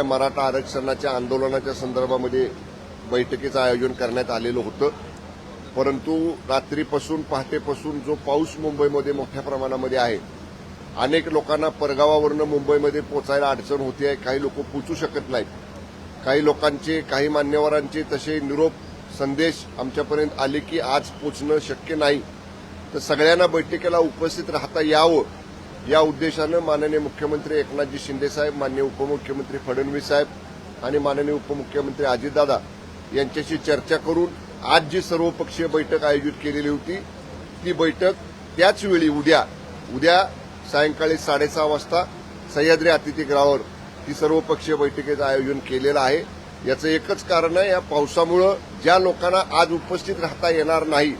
मराठा आरक्षणाच्या आंदोलनाच्या संदर्भामध्ये बैठकीचं आयोजन करण्यात आलेलं होतं. परंतु रात्रीपासून पहाटेपासून जो पाऊस मुंबईमध्ये मोठ्या प्रमाणामध्ये आहे अनेक लोकांना परगावावरनं मुंबईमध्ये पोचायला अडचण होती आहे. काही लोक पोचू शकत नाहीत. काही लोकांचे काही मान्यवरांचे तसे निरोप संदेश आमच्यापर्यंत आले की आज पोचणं शक्य नाही. तर सगळ्यांना बैठकीला उपस्थित राहता यावं या उद्देशानं माननीय मुख्यमंत्री एकनाथजी शिंदेसाहेब माननीय उपमुख्यमंत्री फडणवीस साहेब आणि माननीय उपमुख्यमंत्री अजितदादा यांच्याशी चर्चा करून आज जी सर्वपक्षीय बैठक आयोजित केलेली होती ती बैठक त्याच वेळी उद्या उद्या सायंकाळी साडेसहा वाजता सह्याद्री अतिथीगृहावर ती सर्वपक्षीय बैठकीचं आयोजन केलेलं आहे. याचं एकच कारण आहे या पावसामुळं ज्या लोकांना आज उपस्थित राहता येणार नाही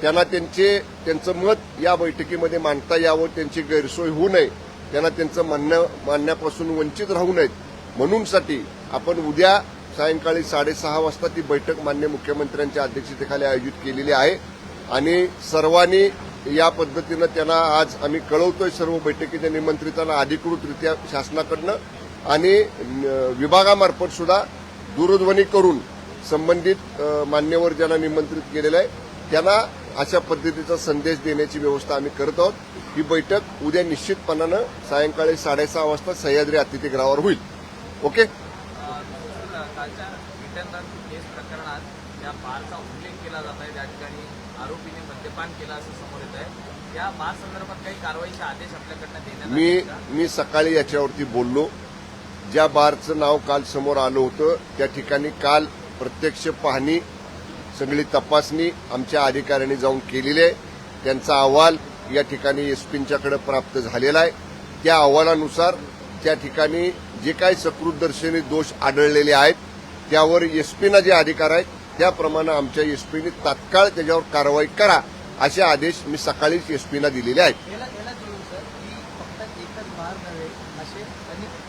त्यांना त्यांचे त्यांचं मत या बैठकीमध्ये मांडता यावं त्यांची गैरसोय होऊ नये त्यांना त्यांचं मान्य मानण्यापासून वंचित राहू नयेत. म्हणूनसाठी आपण उद्या सायंकाळी साडेसहा वाजता ती बैठक मान्य मुख्यमंत्र्यांच्या अध्यक्षतेखाली आयोजित केलेली आहे. आणि सर्वांनी या पद्धतीनं त्यांना आज आम्ही कळवतोय सर्व बैठकीच्या निमंत्रितांना अधिकृतरित्या शासनाकडनं. आणि विभागामार्फत सुद्धा दूरध्वनी करून संबंधित मान्यवर ज्यांना निमंत्रित केलेलं आहे त्यांना अशा पद्धतीचा संदेश देण्याची व्यवस्था आम्ही करत आहोत. ही बैठक उद्या निश्चितपणानं सायंकाळी साडेसहा वाजता सह्याद्री अतिथीगृहावर होईल. ओके? मी मी सकाळी याच्यावरती बोललो. ज्या बारचं नाव काल समोर आलं होतं त्या ठिकाणी काल प्रत्यक्ष पाहणी सगळी तपासणी आमच्या अधिकाऱ्यांनी जाऊन केलेली आहे. त्यांचा अहवाल या ठिकाणी एसपींच्याकडे प्राप्त झालेला आहे. त्या अहवालानुसार त्या ठिकाणी जे काही सकृतदर्शनी दोष आढळलेले आहेत त्यावर एसपीना जे अधिकार आहेत त्याप्रमाणे आमच्या एसपीने तात्काळ त्याच्यावर कारवाई करा असे आदेश मी सकाळीच एसपीना दिलेले आहेत.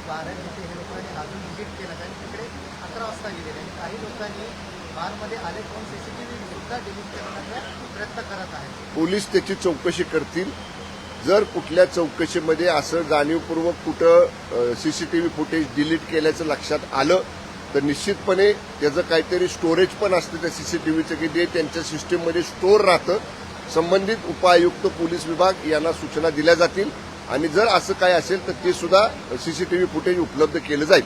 अनेक लोकांनी अजून व्हिजिट केलं तिकडे अकरा वाजता गेलेले काही लोकांनी बारमध्ये आले कोण सीसीटीव्ही सुद्धा डिलीट करण्याचा प्रयत्न करत आहेत. पोलीस त्याची चौकशी करतील. जर कुठल्या चौकशीमध्ये असं जाणीवपूर्वक कुठं सीसीटीव्ही फुटेज डिलीट केल्याचं लक्षात आलं तर निश्चितपणे त्याचं काहीतरी स्टोरेज पण असतं त्या सीसीटीव्हीचं की ते त्यांच्या सिस्टीममध्ये स्टोअर राहतं. संबंधित उपायुक्त पोलीस विभाग यांना सूचना दिल्या जातील. आणि जर असं काय असेल तर ते सुद्धा सीसीटीव्ही फुटेज उपलब्ध केलं जाईल.